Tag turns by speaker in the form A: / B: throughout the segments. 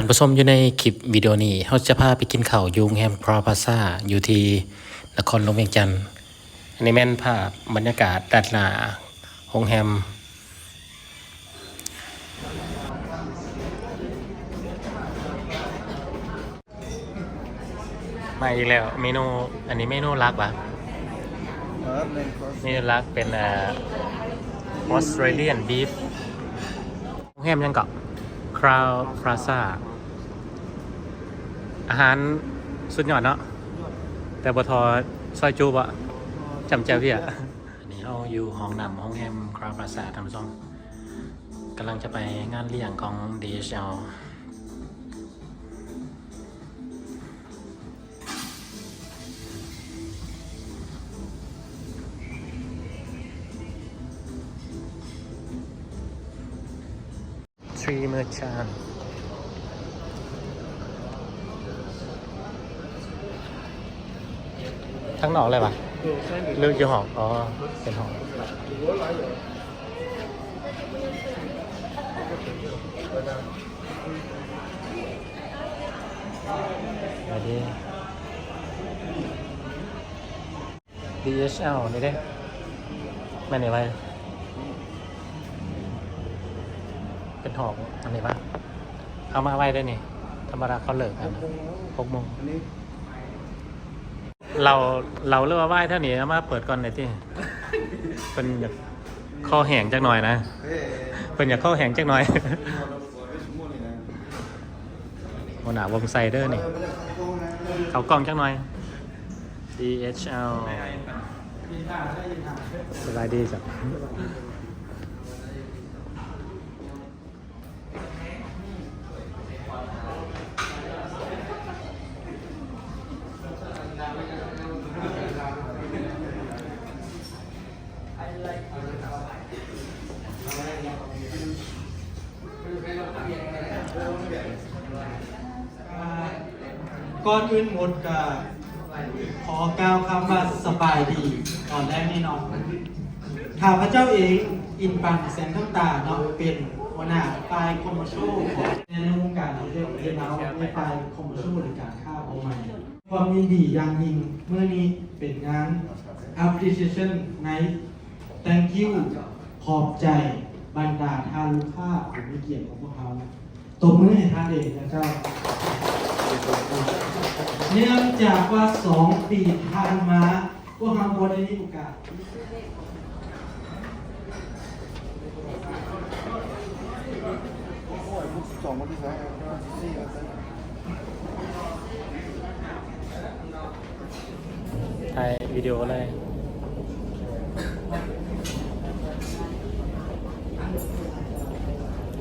A: ท่านผู้ชมอยู่ในคลิปวิดีโอนี้เขาจะพาไปกินข้าวยูงแฮมครอพาซาอยู่ที่นครหลวงเวียงจันทร์อันนี้แม่นภาพบรรยากาศด้านหน้าโรงแฮมมาอีกแล้วเมนูอันนี้เมนูลักปะเมนูลักเป็นออสเตรเลียนบีฟโรงแฮมยังเกาะคราวพลาซา อาหารสุดยอดเนาะแต่บทอซอยจูบอะจำเจ้าพี่อะอันนี้เราอยู่ห้องนำห้องแฮมคราวพลาซ่าทำซองกำลังจะไปงานเลี้ยงของ DHL ทรีเมอร์ชาน ทั้งหนอกเลยปะเลือกอยู่หองอ๋อ เป็นหองมาดิ DHL นี่เด้แม่นไหนไว้เป็นหอกอันนี้ปะเอามาไว้ได้นี่ ธรรมดาเขาเลิกกันหกโมง
B: อันนี้
A: เราเราเลือกว่าไหว้เท่านี้อามาเปิดก่อนเลยที่เป็นอยากข้อแห้งจักหน่อยนะ
B: เป็
A: นอยากข้อแห้งจักหน่อย
B: ไม่สมมติเลยนะ
A: โมนาวงไซเดอร์นี่
B: เออไม่ได้เขาโค้ง
A: เขากล้องจักหน่อย DHL สบายดีจ้ะ
C: ก่อนอื่นหมดก็ขอกล่าวคำว่าสบายดีตอนแรกนี่เนาะข้าพเจ้าเองอินปันแสงทั้งตาเนาะเป็นหัวหน้าฝ่ายคอมเมอร์เชียลของในวงการท่องเที่ยวประเทศเราในฝ่ายคอมเมอร์เชียลหรือการค้าเอาใหม่ความยินดีอย่างยิ่งเมื่อนี้เป็นงาน appreciation night thank you ขอบใจบรรดาทานลูกค้าผู้มีเกียรติของพวกเขาตบมือให้ท่านเองนะเจ้า เนื่องจากว่าสองปีผ่านมาพวกเราบนในนี้โอกาส
B: สองวันที่สองสี่วัน
A: ถ่ายวิดีโอเลย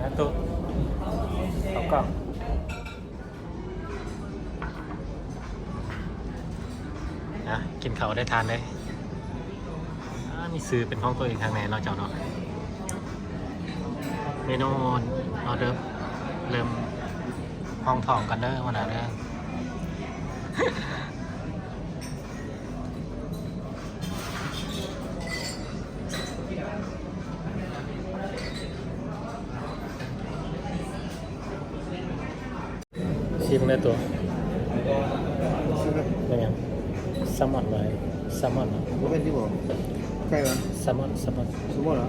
A: นะตุ๊กเขากล้อง นะกินเขาวได้ทานเลยอ่ามีซื้อเป็นของตัวเองทางไหนเนาเจ้าเนาะเมนูออเดอร์เริ่มห้องทองกันเด้อวันนั้นเด้อชิมได้ตัวเป็นไง แซลมอนเลยแซลมอน
B: ผมเป็นที่บอกใกล้แล้ว
A: แซลมอนแซลมอน
B: สมมติเหรอ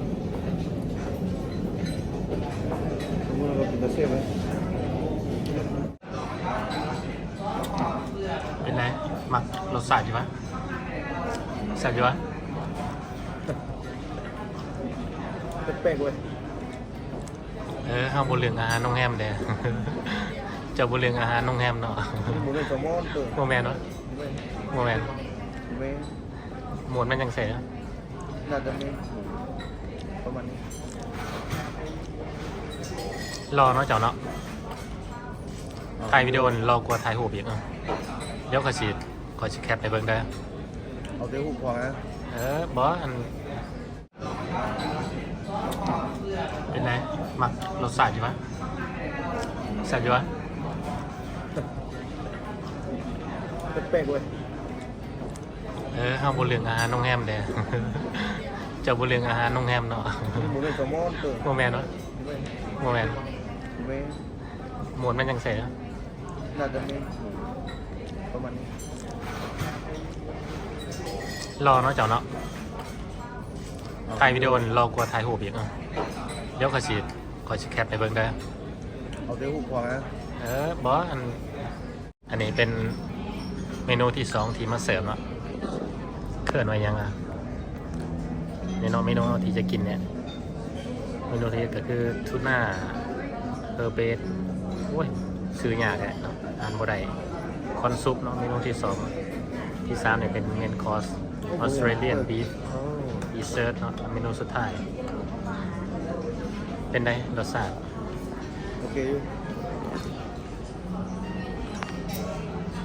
B: สมมติเราเป็นตาเซ่ไหม
A: เป็นไงมักรสชาติดีปะแซ่บดีปะ
B: แป้งๆเว้ย
A: เออข้าวบนเรืองอาหารน้องแฮมเด้เจ้าบนเรืองอาหารน้องแฮมเนาะ
B: ผมเป็นสมมติตัว
A: โมแมนเนาะโมแมน
B: ไม่
A: หมวดมันยังเสีย
B: น่าจะมีประมาณนี้
A: รอเนาะเจ้าเนาะถ่ายวิดีโอนี่รอกลัวถ่ายหูปอีกเนาะเดี๋ยวขอฉีดขอฉีดแคปไปเบิ่งได้อ
B: เอาเดี๋ยวหูพอนะ
A: เออบอสอันเป็นไงมักรสชาติดีปะแซ่บดีปะ
B: แป้งๆเว้ย
A: เออข้าวบนเรืองอาหารน้องแฮมเด้เจ้าบนเรืองอาหารน้องแฮมเนาะ
B: ผมเป็นสมมติตัว
A: โมแมนเนาะโมแมน
B: ไม่
A: หหมุนมันยังเสีย
B: น่าจะไม่หมูประมาณนี้
A: รอเนาะเจ้าเนาะถ่ายวิดีโอรอกลัวถ่ายหูปอีกอะเดี๋ยวขอสิขอสิแคปไปเบิ่งได้อ
B: เอาเดี๋ยวหุบพอนะ
A: เออบอสอันอันนี้เป็นเมนูที่สองที่มาเสริมเนาะ เขินไว้ยังอะเมนูเมนูที่จะกินเนี่ยเมนูที่ก็คือทูน่าเออร์เบสโอ้ยซื้อยากแหละเนาะอ่านบ่ได้คอนซุปเนาะเมนูที่สองที่สามเนี่ยเป็นเมนคอร์สออสเตรเลียนบีฟอีเซิร์เนาะเมนูสุดท้าย เป็นไงรสชาติ
B: โอเคอยู่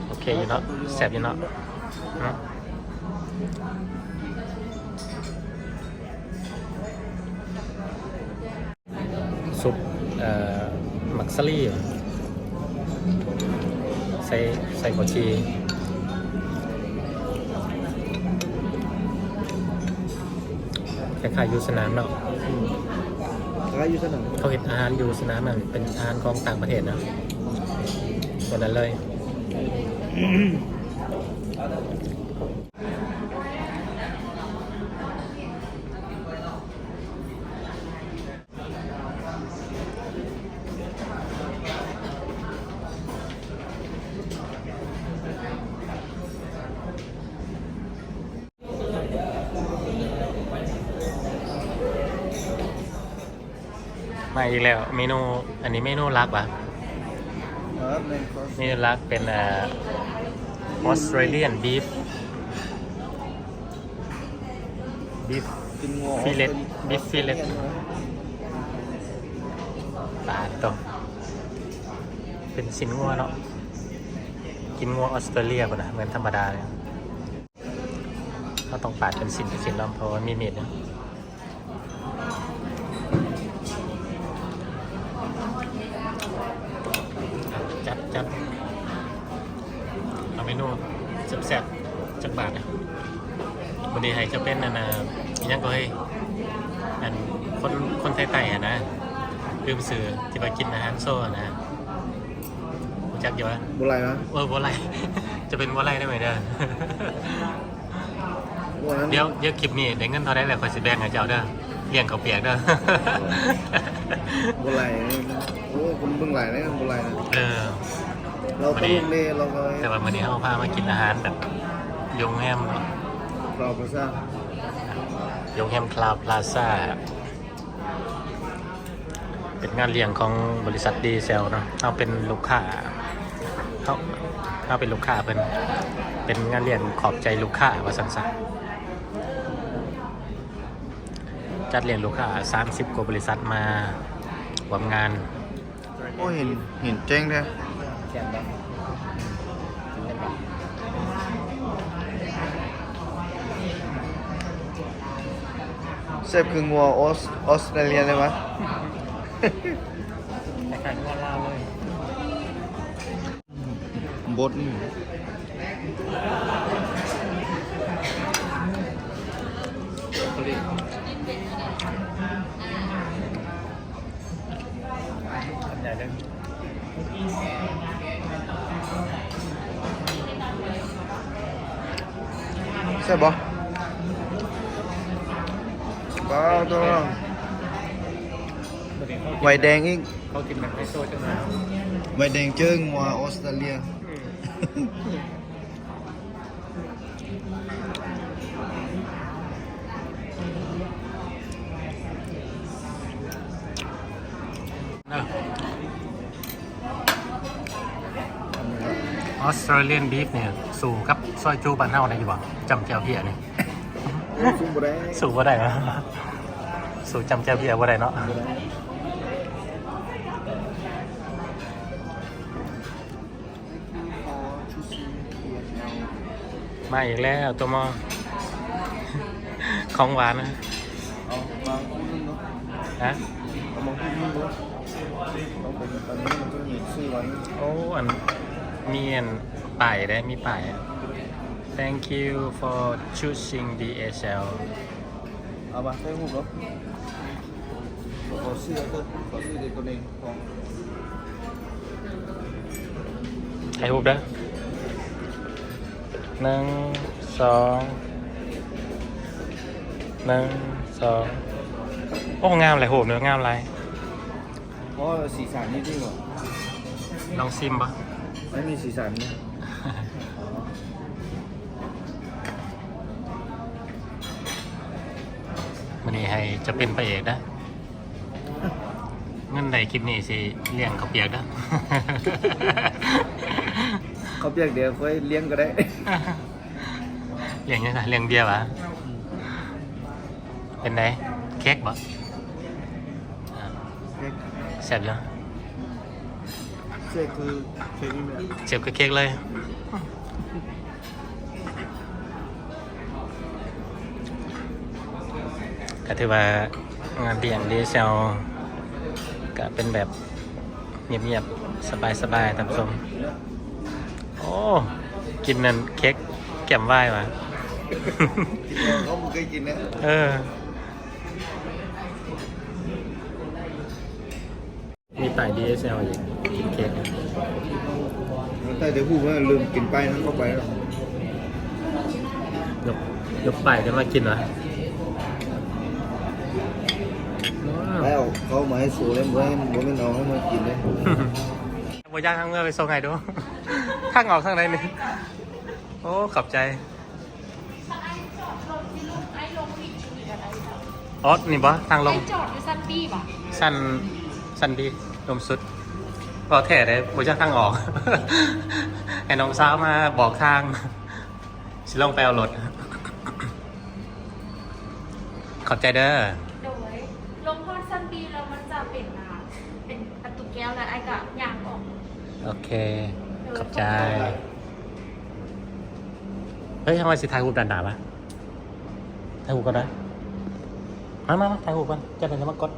A: โอเคอยู่เนาะแซ่บอยู่เนาะอืม ซุปเอ่อมักซารี่ใส่ใส่หัวชีคล้ายๆอยู่สนามเนาะ
B: อืมแล้วก็อยู่สนาม
A: เขาเห็นอาหารอยู่สนามมันเป็นอาหารของต่างประเทศนะตัวนั้นเลย มาอีกแล้วเมนูอันนี้เมนูลักปะ
B: ครับในคอร์ส
A: เมนูลักเป็นเอ่อออสเตรเลียนบีฟบีฟ
B: กินงัว
A: Fillet
B: ออสตร
A: beef fillet ปลาตัวเป็นสินงัวเนาะกินงัวออสเตรเลียป่ะนะเหมือนธรรมดาเลยเขาต้องปาดเป็นสินเป็นสินลำเพราะว่ามีมีดเนาะจัดจัดเอาเมนูแซ่บๆจักบาทนะวันนี้ให้ จะเป็นอันนะอิหยังก็ให้อันคนคนไทยๆอะนะลืมซื้อที่ไปกินอาหารโซ่อะนะรู้จักอยู่วะ
B: บุไรนะ
A: เออบัวไลจะเป็นบัวไลได้ไหมเด้อ
B: วันนั้น
A: เดี๋ยวเดี๋ยวคลิปนี้ได้เงินเท่าไรแล้วคอยสิแบ่งให้เจ้าเด้อเลี้ยงเขาวเปียกเด้อ
B: บุไรโอ้คุณเบิ่งไหลนะบุไรนะ
A: เออ
B: เราก็ลงเล่เราก็
A: แต่ว่าวันนี้เขาพามากินอาหารแบบโรงแรมเนาะ
B: เราก็สร้า
A: โรงแรมคลาวพลาซ่า เป็นงานเลี้ยงของบริษัทดีเซลเนาะเขาเป็นลูกค้าเขาเขาเป็นลูกค้าเป็นเป็นงานเลี้ยงขอบใจลูกค้าว่าสันสันจัดเลี้ยงลูกค้า30 กว่าบริษัทมาร่วมงาน
B: โอ้เห็นเห็นเจ๊งแท้ เซฟคืองัวออสออสเตรเลียเลยมั้ย
A: คล้ายๆว่าลาวเลย
B: บดนี่
A: ใหญ่เลย
B: ใช่ปะ บ้าตัวไวแดงอีก
A: เขากินแบบไฮโซจังเลย
B: ไวแดงเจิ้งงัวออสเตรเลีย
A: ออสเตรเลียนบีฟเนี่ย สู่กับซอยจูบ้านเฮาได้อยู่บ่จำเจ้าเพียนี่
B: ซุ่มบ่ได้
A: สู่บ่ได้เนาะูจำแก้วเบียร์ว่าไรเนาะมาอีกแล้วตัวมอ ของหวานนะฮะโอ้อันมีอันป่ายได้มีป่าย thank you for choosing DHL
B: เอามาใส่หูเนาะขอชื่อก็ขอชื่อเด็กคนเองของ
A: ถ่ายรูปเด้อหนึ่งสองหนึ่งสองโอ้งามเลยโหมเนื้องามไร
B: เพราะสีสันนี่ที่ว่า
A: ลองซิมปะ
B: ไม่มีสีสันนะ
A: มันนี่ ให้จะเป็นพระเอกนะเงินใดคลิปนี้สิเลี้ยงเขาวเปียกนะ
B: เขาเปียกเดี๋ยวค่อยเลี้ยงก็ได้
A: เลี้ยงยังไงเลี้ยงเบียร์วะเป็นไงเค้กบ่อ่าแซ่บยัง
B: เค้กคือเค้กนี่แหละ
A: เจ็บกับเค้กเลย ก็ถือว่างานเลี้ยงดีเซลก็เป็นแบบเงียบๆ สบายๆตามสมโอ้ กินนั่นเค้กแก้มไหว้มา
B: กินแล้วเขาไม่เคยกินนะ
A: เออ มีไต่ DSL อีกกินเค้ก
B: แต่เดี๋ยวพูดว่าลืมกินไปนั้นเข้าไปแล้ว
A: ยกยกป้ายกันมากินวะ
B: แล้วเขามาให้สูแล้วเมื่อเมื่อไม่เอาให้มากินเลย
A: บย่างทางเมื่อไปส่งไงดูทางออกทางไหนนี่โอ้ขอบใจอ๋อนี่บ่ทางลง
D: ไอ้จอดอยู่ซันบี้ป่ะ
A: สั้นสั้นดีลมสุดพอแถ่ได้บย่างทางออกไอ้น้องสาวมาบอกทางสิลงไปเอารถขอบใจเด้อ
D: โดยล งพอดซันบี้แล้วมันจะเป็นอะเป็นประตูแก้วแล้วไอ้ก็ยางออก
A: โอเค ขอบใจ เฮ้ยทำไมสิถ่ายรูปดันดาปะถ่ายรูปก็ได้มามามาถ่ายรูปกันจะเป็นจะมากด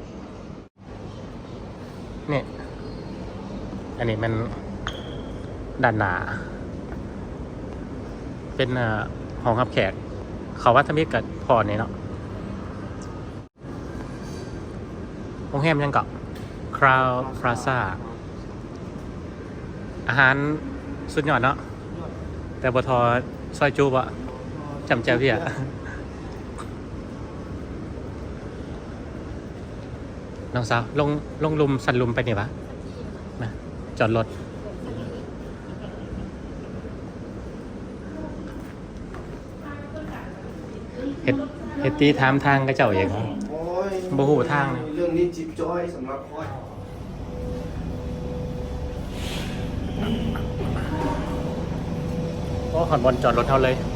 A: นี่อันนี้มันด้านหนา เป็นเอ่อห้องรับแขก เขาว่าทมิตรกับพอนี่เนาะ รงแรมยังเกาะคราวพลาซาอาหารสุดยอดเนาะแต่บทอซอยจูบอะจำแจวพี่อะน้องสาวลงลงลุมสันลุมไปนี่ปะมาจอดรถเฮ็ดเฮ็ดตีถามทางกระเจ้าเอง
B: โอ้
A: บ่ฮู้ทางเลย
B: เรื่องนี้จิ๊บจ้อยสำหรับค่อย
A: โอ้ขอนบอลจอดรถเท่าเลย
B: โ